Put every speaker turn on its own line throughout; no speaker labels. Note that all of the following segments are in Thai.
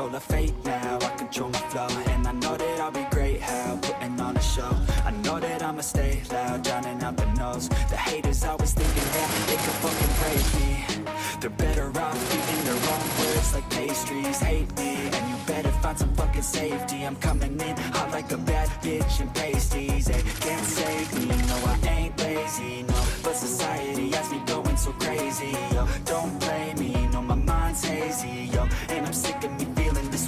control of fate now, I control my flow And I know that I'll be great, how, putting on a show. I know that I'ma stay loud, drowning out the noise. The haters always thinking that they could fucking break me. They're better off eating their own words like pastries. Hate me, and you better find some fucking safety. I'm coming in hot like a bad bitch and pasties. They can't save me, no I ain't lazy, no. But society has me going so crazy, yo. Don't blame me, no my mind's hazy, yo. And I'm sick of me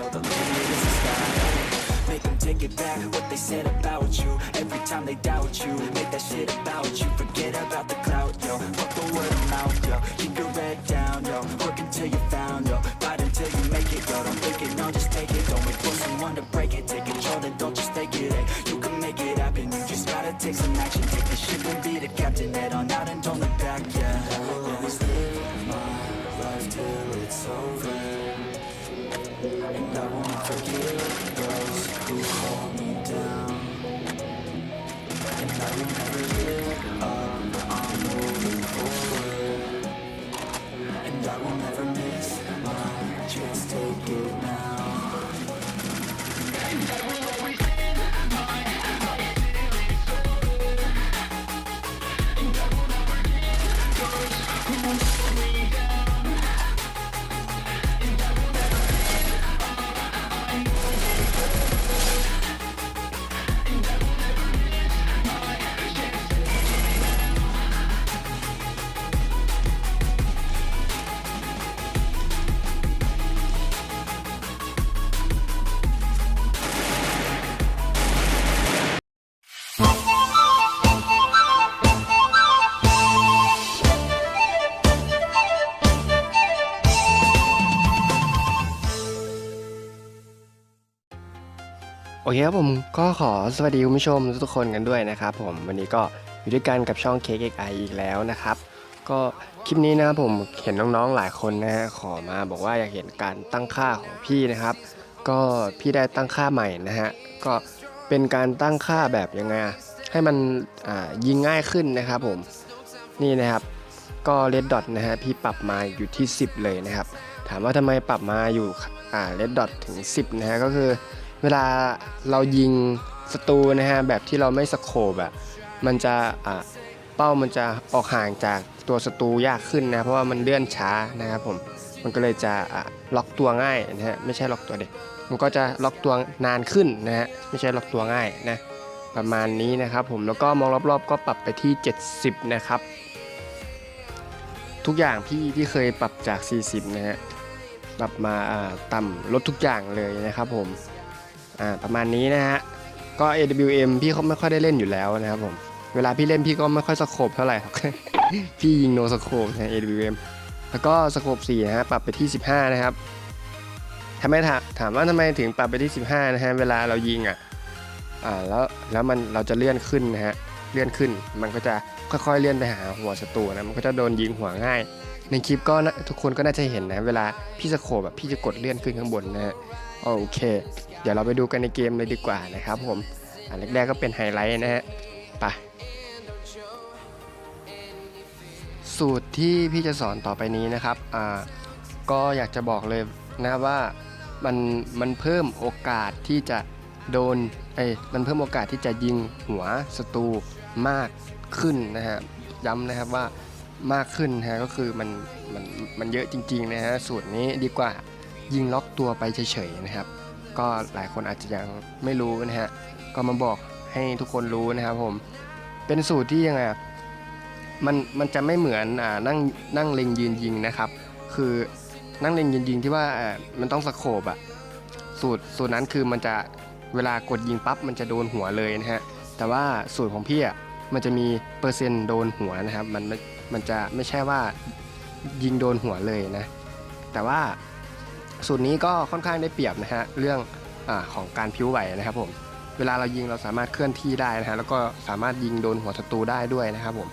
a try, know the limit is the sky. Make them take it back, what they said about you. Every time they doubt you, make that shit about you. Forget about the clout, yo, fuck the word of mouth, yo. Keep your head down, yo, work until you found, yo. Fight until you make it, yo, don't think it, no, just take it. Don't wait for someone to break it, take control then don't just take it, hey You can make it happen, you just gotta take some action. Take the ship and be the captain, head on out and
Turkey. เคครับผมก็ขอสวัสดีคุณผู้ชมทุกคนกันด้วยนะครับผมวันนี้ก็อยู่ด้วยกันกับช่อง KXI อีกแล้วนะครับ ก็คลิปนี้นะครับผมเห็นน้องๆหลายคนนะฮะขอมาบอกว่าอยากเห็นการตั้งค่าของพี่นะครับ ก็พี่ได้ตั้งค่าใหม่นะฮะก็เป็นการตั้งค่าแบบยังไงให้มันยิงง่ายขึ้นนะครับผมนี่นะครับก็เลดดอทนะฮะพี่ปรับมาอยู่ที่ 10 เลยนะครับ ถามว่าทำไมปรับมาอยู่อ่าเลดดอทถึง 10 นะฮะก็คือ เวลาเรายิงศัตรูนะฮะแบบที่เราไม่สโคบอะมันจะอ่าเป้ามันจะออกห่างจากตัวศัตรูยากขึ้นนะเพราะว่ามันเลื่อนช้านะครับผมมันก็เลยจะะล็อกตัวง่ายนะฮะไม่ใช่ล็อกตัวเด็กมันก็จะล็อกตัวนานขึ้นนะฮะไม่ใช่ล็อกตัวง่ายนะประมาณนี้นะครับผมแล้วก็มองรอบๆ ก็ปรับไปที่ 70 นะครับ ทุกอย่างพี่ที่เคยปรับจาก 40 นะฮะปรับมาต่ำลดทุกอย่างเลยนะครับผม อ่าประมาณนี้นะฮะก็ AWM พี่เขาไม่ค่อยได้เล่นอยู่แล้วนะครับผมเวลาพี่เล่นพี่ก็ไม่ค่อยสโคบเท่าไหร่หรอกพี่ยิงโนสโคบนะ AWM แล้วก็สโคบ4นะฮะปรับไปที่ 15 นะครับทำไมถามถามว่าทำไมถึงปรับไปที่ 15 นะฮะเวลาเรายิงอะอ่าแล้วแล้วมันเราจะเลื่อนขึ้นนะฮะเลื่อนขึ้น มันก็จะค่อยๆเลื่อนไปหาหัวศัตรูนะมันก็จะโดนยิงหัวง่าย ในคลิปก็ทุกคนก็น่าจะเห็นนะ เวลาพี่สโคบแบบพี่จะกดเลื่อนขึ้นข้างบนนะฮะโอเค เดี๋ยวเราไปดูกันในเกมเลยดีกว่านะครับผม อันแรกๆก็เป็นไฮไลท์นะฮะไปสูตรที่พี่จะสอนต่อไปนี้นะครับอ่าก็อยากจะบอกเลยนะว่ามันมันเพิ่มโอกาสที่จะโดนเอ้มันเพิ่มโอกาสที่จะยิงหัวศัตรูมากขึ้นนะฮะย้ำนะครับว่ามากขึ้นนะฮะก็คือมันมันมันเยอะจริงๆนะฮะสูตรนี้ดีกว่ายิงล็อกตัวไปเฉยๆนะครับ ก็หลายคนอาจจะยังไม่รู้นะฮะก็มาบอกให้ทุกคนรู้นะครับผมเป็นสูตรที่ยังไงมันมันจะไม่เหมือนอ่านั่งนั่งเล็งยืนยิงนะครับ คือนั่งเล็งยืนยิงที่ว่ามันต้องสโคบอะสูตรสูตรนั้นคือมันจะเวลากดยิงปั๊บมันจะโดนหัวเลยนะฮะแต่ว่าสูตรของพี่อะมันจะมีเปอร์เซ็นต์โดนหัวนะครับมันมันจะไม่ใช่ว่ายิงโดนหัวเลยนะ แต่ว่า สูตรนี้ก็ค่อนข้างได้เปรียบนะฮะเรื่องอของการพิ้วไหวนะครับผมเวลาเรายิงเราสามารถเคลื่อนที่ได้นะฮะแล้วก็สามารถยิงโดนหัวศัตรูได้ด้วยนะครับผม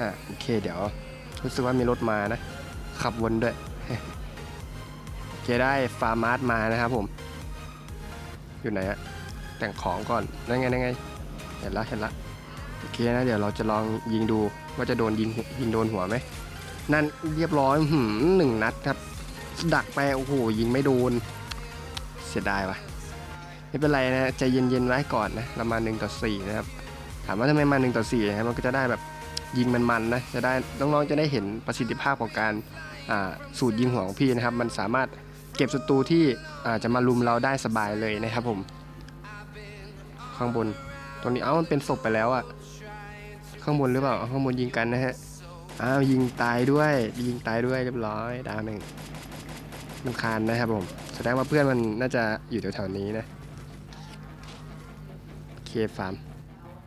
อ่าโอเคเดี๋ยวรู้สึกว่ามีรถมานะ ขับวนด้วยโอเคได้ฟาร์มาร์ทมานะครับผม อยู่ไหนอะแต่งของก่อนนั่นไงนั่นไงเห็นละเห็นละโอเคนะเดี๋ยวเราจะลองยิงดูว่าจะโดนยิงยิงโดนหัวไหมนั่นเรียบร้อยหืมหนึ่งนัดครับ ดักไปโอ้โหยิงไม่โดน เสียดายว่ะไม่เป็นไรนะใจเย็นๆไว้ก่อนนะเรามา1ต่อ4นะครับถามว่าทำไมมา1ต่อ4นะครับมันก็จะได้แบบยิงมันๆนะจะได้น้องๆจะได้เห็นประสิทธิภาพของการสูตรยิงหัวของพี่นะครับ มันสามารถเก็บศัตรูที่อาจะมาลุมเราได้สบายเลยนะครับผม ข้างบนตรงนี้เอ้ามันเป็นศพไปแล้วอะข้างบนหรือเปล่าเอาข้างบนยิงกันนะฮะอ้าวยิงตายด้วยยิงตายด้วยเรียบร้อยดาวหนึ่ง มันคานนะครับผม แสดงว่าเพื่อนมันน่าจะอยู่แถวๆนี้นะเคฟาร์ม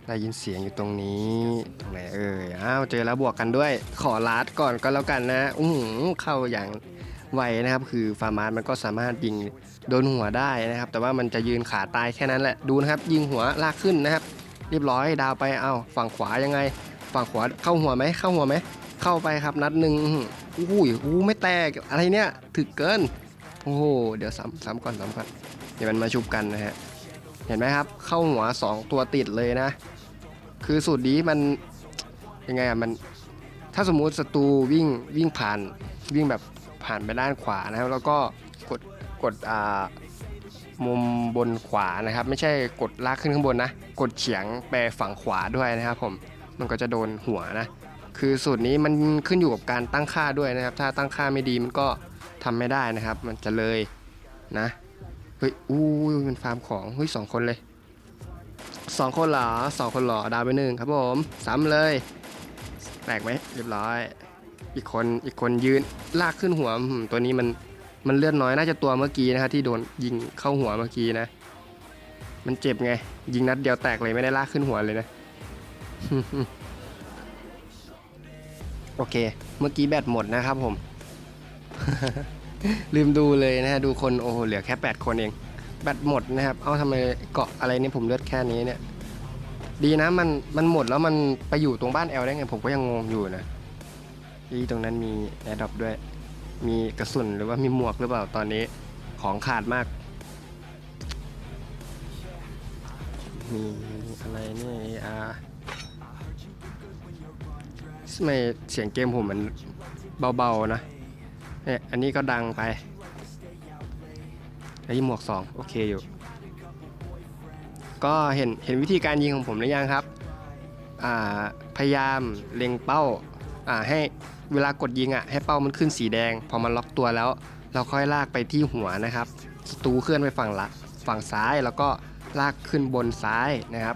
ได้ยินเสียงอยู่ตรงนี้ ตรงไหนเอ่ยอ้าวเจอแล้วบวกกันด้วย ขอลาดก่อนก็แล้วกันนะอื้อเข้าอย่างไวนะครับ คือฟาร์มาร์มันก็สามารถยิงโดนหัวได้นะครับ แต่ว่ามันจะยืนขาตายแค่นั้นแหละดูนะครับ ยิงหัวลากขึ้นนะครับ เรียบร้อยดาวไปเอ้าฝั่งขวายังไง ฝั่งขวาเข้าหัวไหมเข้าหัวไหม เข้าไปครับนัดหนึ่งอื้อหืออุ้ยอู้ไม่แตกอะไรเนี่ยถึกเกินโอ้โหเดี๋ยวซ้ำซ้ำก่อนซ้ำก่อนเดี๋ยวมันมาชุบกันนะฮะเห็นไหมครับ เข้าหัว 2 ตัวติดเลยนะ คือสูตรนี้มันยังไงอะมันถ้าสมมุติศัตรูวิ่งวิ่งผ่านวิ่งแบบผ่านไปด้านขวานะครับ แล้วก็กดกดอ่ามุมบนขวานะครับ ไม่ใช่กดลากขึ้นข้างบนนะ กดเฉียงไปฝั่งขวาด้วยนะครับผมมันก็จะโดนหัวนะ คือสูตรนี้มันขึ้นอยู่กับการตั้งค่าด้วยนะครับ ถ้าตั้งค่าไม่ดีมันก็ทำไม่ได้นะครับ มันจะเลยนะเฮ้ยอู้ยมันฟาร์มของเฮ้ยสองคนเลยสองคนเหรอสองคนเหรอดาวไปหนึ่งครับผมซ้ำเลยแตกไหมเรียบร้อย อีกคนอีกคนยืนลากขึ้นหัวตัวนี้มันมันเลือดน้อยน่าจะตัวเมื่อกี้นะครับที่โดนยิงเข้าหัวเมื่อกี้นะ มันเจ็บไง ยิงนัดเดียวแตกเลยไม่ได้ลากขึ้นหัวเลยนะ โอเค เมื่อกี้แบตหมดนะครับผม ลืมดูเลยนะฮะ ดูคนโอ้โหเหลือแค่ 8 คนเอง แบตหมดนะครับ เอาทำไมเกาะอะไรนี่ผมเลือดแค่นี้เนี่ย ดีนะมันมันหมดแล้วมันไปอยู่ตรงบ้านแอลได้ไง ผมก็ยังงงอยู่นะที่ตรงนั้นมีแอร์ดรอปด้วย มีกระสุนหรือว่ามีหมวกหรือเปล่าตอนนี้ของขาดมาก มีอะไรนี่อ่า ทำไมเสียงเกมผมมันเบาๆนะเนี่ยอันนี้ก็ดังไปไอ้หมวกสองโอเคอยู่ ก็เห็นเห็นวิธีการยิงของผมหรือยังครับ พยายามเล็งเป้าอ่าให้เวลากดยิงอะให้เป้ามันขึ้นสีแดง พอมันล็อกตัวแล้ว เราค่อยลากไปที่หัวนะครับ ศัตรูเคลื่อนไปฝั่งละฝั่งซ้ายแล้วก็ลากขึ้นบนซ้ายนะครับ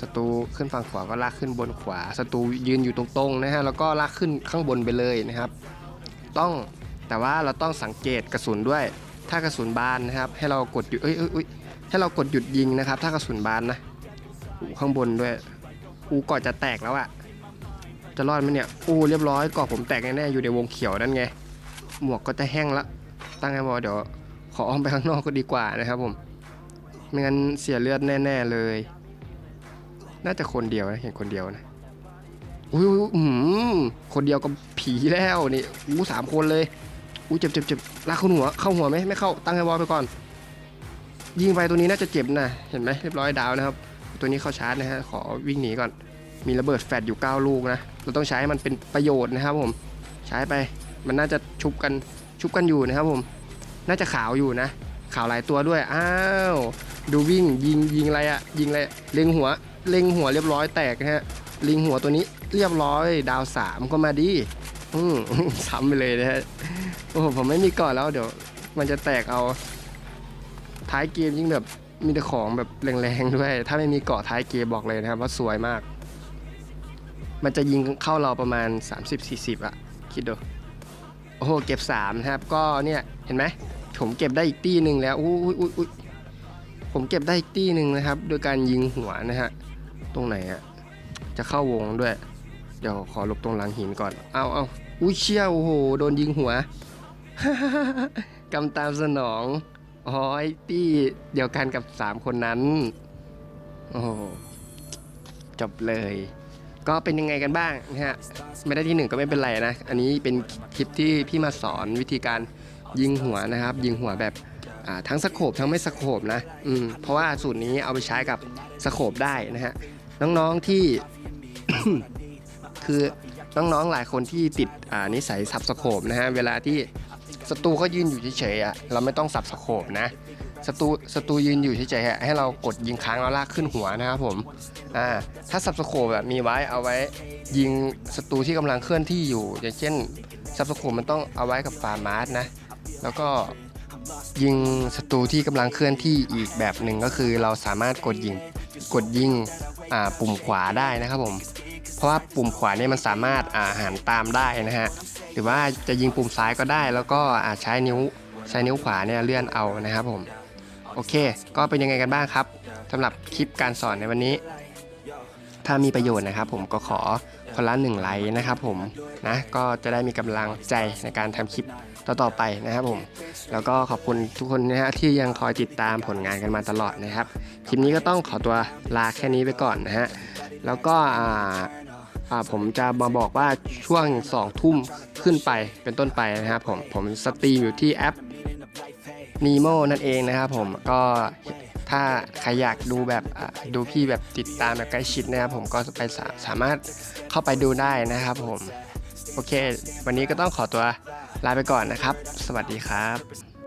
ศัตรูขึ้นฝั่งขวาก็ลากขึ้นบนขวาศัตรูยืนอยู่ตรงๆนะฮะแล้วก็ลากขึ้นข้างบนไปเลยนะครับ ต้องแต่ว่าเราต้องสังเกตกระสุนด้วย ถ้ากระสุนบานนะครับ ให้เรากดหยุดเอ้ยเอ้ยให้เรากดหยุดยิงนะครับ ถ้ากระสุนบานนะอูข้างบนด้วย อูก่อนจะแตกแล้วอะจะรอดไหมเนี่ยอูเรียบร้อยก่อผมแตกแน่ๆอยู่ในวงเขียวนั่นไง หมวกก็จะแห้งละตั้งไงบอเดี๋ยวขออ้อมไปข้างนอกก็ดีกว่านะครับผมไม่งั้นเสียเลือดแน่ ๆเลย น่าจะคนเดียวนะเห็นคนเดียวนะอุ้ยอืมคนเดียวกับผีแล้วนี่อู้สามคนเลยอู้เจ็บเจ็บเจ็บลากเข้าหัวเข้าหัวไหมไม่เข้าตั้งไอ้บอลไปก่อน ยิงไปตัวนี้น่าจะเจ็บนะเห็นไหมเรียบร้อยดาวนะครับ ตัวนี้เข้าชาร์จนะฮะขอวิ่งหนีก่อน มีระเบิดแฟดอยู่ 9 ลูกนะเราต้องใช้ให้มันเป็นประโยชน์นะครับผมใช้ไปมันน่าจะชุบกันชุบกันอยู่นะครับผม น่าจะขาวอยู่นะขาวหลายตัวด้วยอ้าวดูวิ่งยิงยิงอะไรอะยิงอะไรเล็งหัว เล็งหัวเรียบร้อยแตกนะฮะลิงหัวตัวนี้เรียบร้อยดาวสามก็มาดีอืมซ้ำไปเลยนะฮะโอ้โหผมไม่มีก่อนแล้วเดี๋ยว มันจะแตกเอา ท้ายเกมยิ่งแบบมีแต่ของแบบแรงๆด้วย ถ้าไม่มีเกาะท้ายเกมบอกเลยนะครับว่าสวยมาก มันจะยิงเข้าเราประมาณ 30-40อะคิดดูโอ้โหเก็บ3นะครับ ก็เนี่ยเห็นไหมผมเก็บได้อีกตี้หนึ่งแล้วอุ้ยอุ้ยอุ้ยผมเก็บได้อีกตี้หนึ่งนะครับ โดยการยิงหัวนะฮะ ตรงไหนอะจะเข้าวงด้วย เดี๋ยวขอหลบตรงหลังหินก่อน เอาเอาอุ้ยเชี่ยโอ้โห โดนยิงหัว กำตามสนองอ๋อไอ้ตี้เดียวกันกับ3คนนั้น โอ้โหจบเลย ก็เป็นยังไงกันบ้างนะฮะ ไม่ได้ที่หนึ่งก็ไม่เป็นไรนะ อันนี้เป็นคลิปที่พี่มาสอนวิธีการยิงหัวนะครับ ยิงหัวแบบทั้งสโคบทั้งไม่สโคบนะ อืม เพราะว่าสูตรนี้เอาไปใช้กับสโคบได้นะฮะ น้องๆที่ คือน้องๆหลายคนที่ติดอ่านิสัยสับสโคบนะฮะเวลาที่ศัตรูเขายืนอยู่เฉยๆอะเราไม่ต้องสับสโคบนะศัตรูศัตรูยืนอยู่เฉยๆให้เรากดยิงค้างแล้วลากขึ้นหัวนะครับผมอ่าถ้าสับสโคบแบบมีไว้เอาไว้ยิงศัตรูที่กำลังเคลื่อนที่อยู่ อย่างเช่นซับสโคปมันต้องเอาไว้กับฟาร์มาร์สนะ แล้วก็ยิงศัตรูที่กำลังเคลื่อนที่อีกแบบหนึ่งก็คือเราสามารถกดยิงกดยิง ปุ่มขวาได้นะครับผม เพราะว่าปุ่มขวาเนี่ยมันสามารถอาหันตามได้นะฮะ หรือว่าจะยิงปุ่มซ้ายก็ได้ แล้วก็ใช้นิ้วใช้นิ้วขวาเนี่ยเลื่อนเอานะครับผม โอเค ก็เป็นยังไงกันบ้างครับสำหรับคลิปการสอนในวันนี้ ถ้ามีประโยชน์นะครับผมก็ขอ คนละหนึ่งไลค์นะครับผมนะก็จะได้มีกำลังใจในการทำคลิปต่อๆไปนะครับผม แล้วก็ขอบคุณทุกคนนะฮะที่ยังคอยติดตามผลงานกันมาตลอดนะครับคลิปนี้ก็ต้องขอตัวลาแค่นี้ไปก่อนนะฮะแล้วก็อ่าอ่าผมจะมาบอกว่าช่วง2ทุ่มขึ้นไปเป็นต้นไปนะครับผมผมสตรีมอยู่ที่แอป Nemo นั่นเองนะครับผมก็ ถ้าใครอยากดูแบบดูพี่แบบติดตามแบบใกล้ชิดนะครับผมก็ไปสาสามารถเข้าไปดูได้นะครับผม โอเค วันนี้ก็ต้องขอตัวลาไปก่อนนะครับ สวัสดีครับ